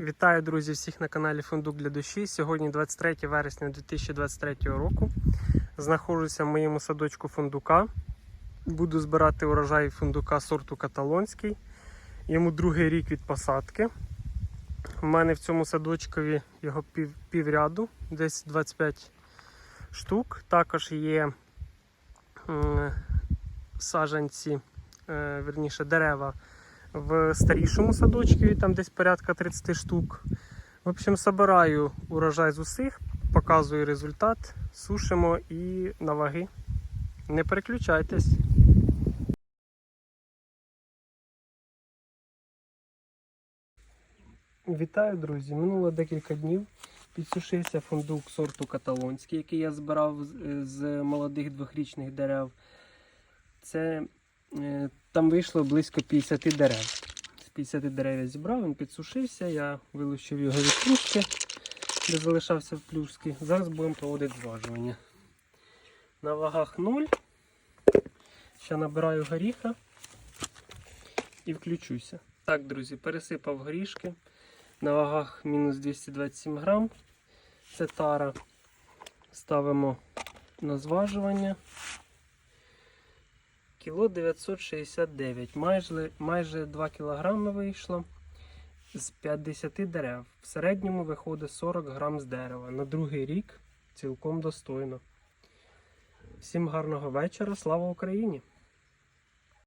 Вітаю, друзі, всіх на каналі Фундук для душі. Сьогодні 23 вересня 2023 року. Знаходжуся в моєму садочку фундука. Буду збирати урожай фундука сорту каталонський. Йому другий рік від посадки. У мене в цьому садочкові його пів, півряду, десь 25 штук. Також є м, саджанці, е, верніше дерева в старішому садочкові, там десь порядка 30 штук. В общем, собираю урожай з усіх, показую результат, сушимо і на ваги. Не переключайтесь. Вітаю, друзі! Минуло декілька днів. Підсушився фундук сорту каталонський, який я збирав з, молодих двохрічних дерев. Це там вийшло близько 50 дерев. З 50 дерев я зібрав, він підсушився, я вилучив його від плюшки, де залишався в плюшки. Зараз будемо проводити зважування. На вагах 0. Ще набираю горіха і включуся. Так, друзі, пересипав горішки. На вагах мінус 227 грам. Це тара. Ставимо на зважування. Кіло 969. Майже, майже 2 кілограми вийшло з 50 дерев. В середньому виходить 40 грам з дерева. На другий рік цілком достойно. Всім гарного вечора. Слава Україні!